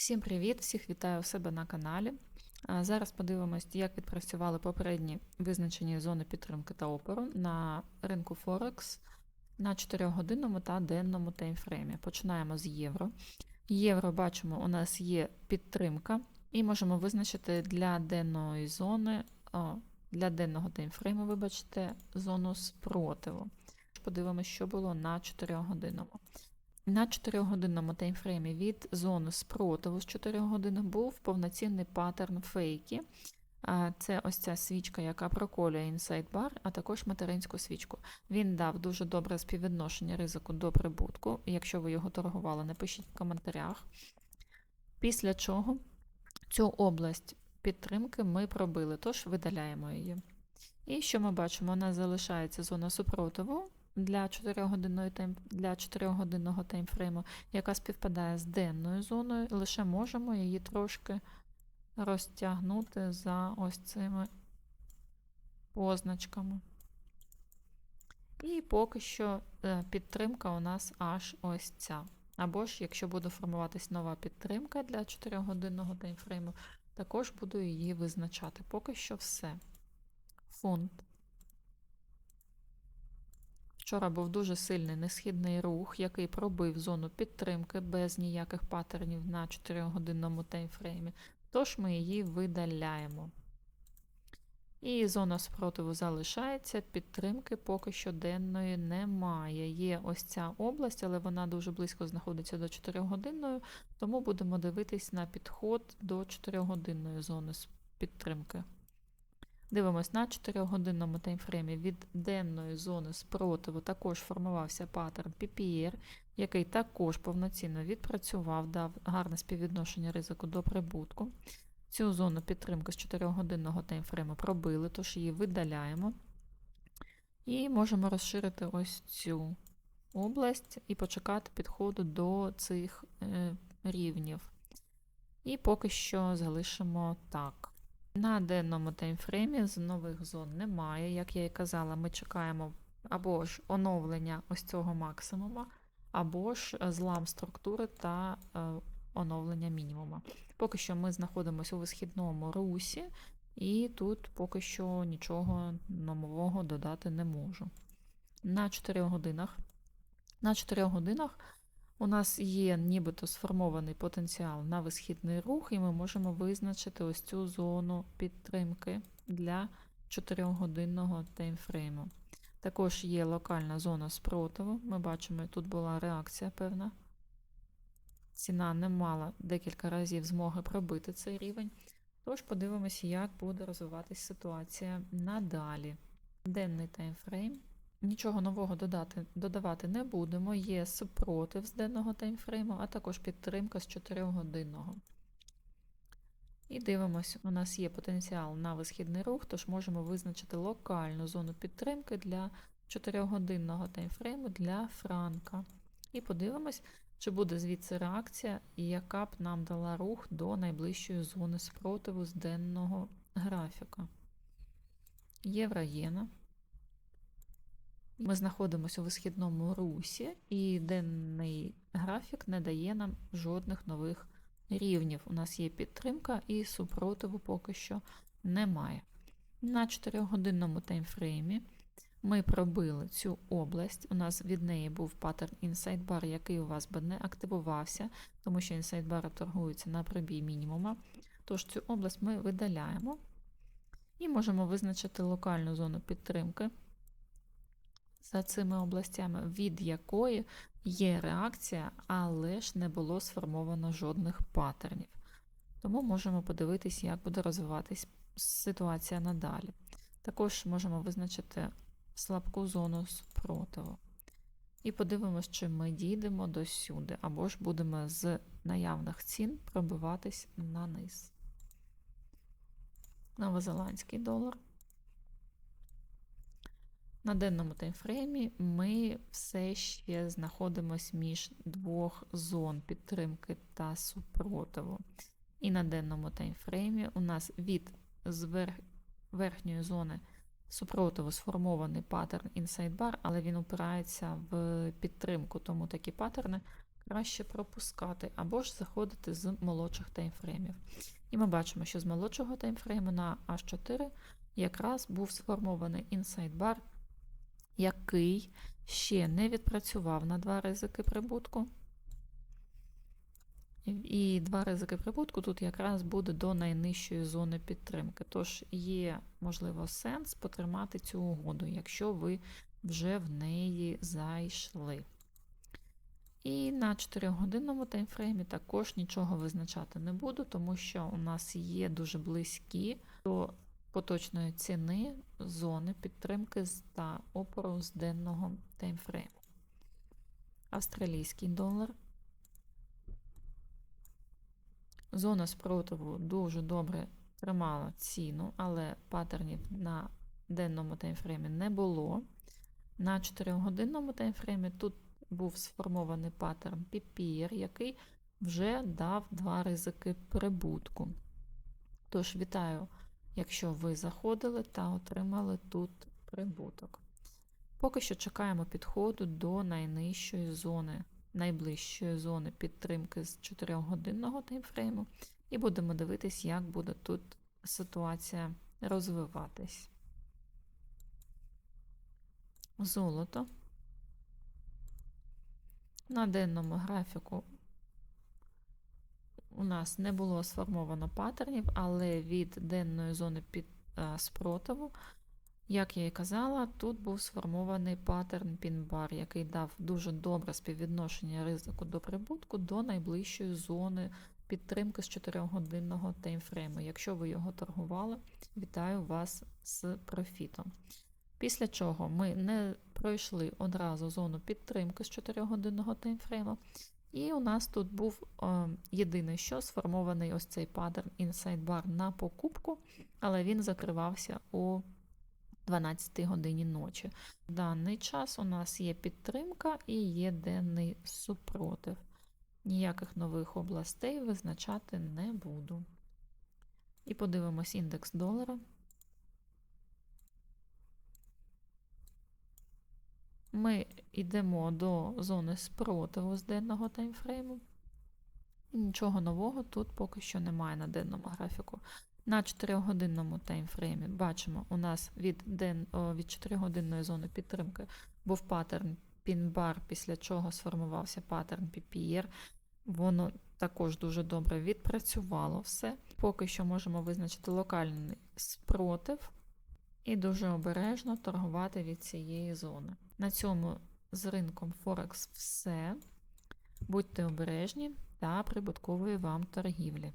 Всім привіт! Всіх вітаю у себе на каналі. Зараз подивимось, як відпрацювали попередні визначені зони підтримки та опору на ринку Форекс на 4-годинному та денному таймфреймі. Починаємо з євро. Євро бачимо, у нас є підтримка, і можемо визначити для денної зони, о, для денного таймфрейму, вибачте, зону спротиву. Подивимось, що було на 4-годинному. На 4-годинному таймфреймі від зони спротиву з 4 годин був повноцінний паттерн фейки. Це ось ця свічка, яка проколює інсайд бар, а також материнську свічку. Він дав дуже добре співвідношення ризику до прибутку. Якщо ви його торгували, напишіть в коментарях. Після чого цю область підтримки ми пробили, тож видаляємо її. І що ми бачимо? У нас залишається зона супротиву для 4-годинного тайм, для 4-годинного таймфрейму, яка співпадає з денною зоною, лише можемо її трошки розтягнути за ось цими позначками. І поки що е, підтримка у нас аж ось ця. Або ж, якщо буде формуватись нова підтримка для 4-годинного таймфрейму, також буду її визначати. Поки що все. Фунт. Вчора був дуже сильний несхідний рух, який пробив зону підтримки без ніяких паттернів на 4-годинному таймфреймі. Тож ми її видаляємо. І зона спротиву залишається, підтримки поки що денної немає. Є ось ця область, але вона дуже близько знаходиться до 4-годинної, тому будемо дивитись на підход до 4-годинної зони підтримки. Дивимось на 4-годинному таймфреймі від денної зони спротиву також формувався паттерн PPR, який також повноцінно відпрацював, дав гарне співвідношення ризику до прибутку. Цю зону підтримки з 4-годинного таймфрейму пробили, тож її видаляємо. І можемо розширити ось цю область і почекати підходу до цих е, рівнів. І поки що залишимо так. На денному таймфреймі з нових зон немає. Як я і казала, ми чекаємо або ж оновлення ось цього максимума, або ж злам структури та е, оновлення мінімума. Поки що ми знаходимося у висхідному русі, і тут поки що нічого нового додати не можу. На 4 годинах. На 4 годинах у нас є нібито сформований потенціал на висхідний рух, і ми можемо визначити ось цю зону підтримки для 4-годинного таймфрейму. Також є локальна зона спротиву. Ми бачимо, тут була реакція певна. Ціна не мала декілька разів змоги пробити цей рівень. Тож подивимося, як буде розвиватися ситуація надалі. Денний таймфрейм. Нічого нового додати, додавати не будемо. Є супротив з денного таймфрейму, а також підтримка з 4-годинного. І дивимося, у нас є потенціал на висхідний рух, тож можемо визначити локальну зону підтримки для 4-годинного таймфрейму для франка. І подивимось, чи буде звідси реакція, і яка б нам дала рух до найближчої зони спротиву з денного графіка. Євро-єна. Ми знаходимося у висхідному русі, і денний графік не дає нам жодних нових рівнів. У нас є підтримка і супротиву поки що немає. На 4-годинному таймфреймі ми пробили цю область. У нас від неї був паттерн Bar, який у вас би не активувався, тому що Bar торгується на пробій мінімума. Тож цю область ми видаляємо і можемо визначити локальну зону підтримки за цими областями, від якої є реакція, але ж не було сформовано жодних паттернів. Тому можемо подивитись, як буде розвиватись ситуація надалі. Також можемо визначити слабку зону спротиву. І подивимось, чи ми дійдемо до сюди, або ж будемо з наявних цін пробиватись на низ. Новозеландський долар. На денному таймфреймі ми все ще знаходимося між двох зон підтримки та супротиву. І на денному таймфреймі у нас від верхньої зони супротиву сформований паттерн Bar, але він упирається в підтримку, тому такі паттерни краще пропускати або ж заходити з молодших таймфреймів. І ми бачимо, що з молодшого таймфрейму на H4 якраз був сформований інсайд бар, який ще не відпрацював на два ризики прибутку. І два ризики прибутку тут якраз буде до найнижчої зони підтримки. Тож є, можливо, сенс потримати цю угоду, якщо ви вже в неї зайшли. І на 4-годинному таймфреймі також нічого визначати не буду, тому що у нас є дуже близькі до поточної ціни зони підтримки та опору з денного таймфрейму. Австралійський долар. Зона спротиву дуже добре тримала ціну, але паттернів на денному таймфреймі не було. На 4-годинному таймфреймі тут був сформований паттерн PPR, який вже дав два ризики прибутку. Тож, вітаю, якщо ви заходили та отримали тут прибуток. Поки що чекаємо підходу до найнижчої зони, найближчої зони підтримки з 4-годинного таймфрейму, і будемо дивитись, як буде тут ситуація розвиватись. Золото. На денному графіку у нас не було сформовано паттернів, але від денної зони під а, спротиву, як я і казала, тут був сформований паттерн пін-бар, який дав дуже добре співвідношення ризику до прибутку до найближчої зони підтримки з 4-годинного таймфрейму. Якщо ви його торгували, вітаю вас з профітом. Після чого ми не пройшли одразу зону підтримки з 4-годинного таймфрейму. І у нас тут був е, єдине, що сформований ось цей паттерн Inside Bar на покупку, але він закривався о 12 годині ночі. В даний час у нас є підтримка і є денний супротив. Ніяких нових областей визначати не буду. І подивимось індекс долара. Ми йдемо до зони спротиву з денного таймфрейму. Нічого нового тут поки що немає на денному графіку. На 4-годинному таймфреймі бачимо, у нас від ден, від 4-годинної зони підтримки був паттерн пін-бар, після чого сформувався паттерн PPR. Воно також дуже добре відпрацювало все. Поки що можемо визначити локальний спротив і дуже обережно торгувати від цієї зони. На цьому з ринком Форекс все. Будьте обережні та прибуткової вам торгівлі.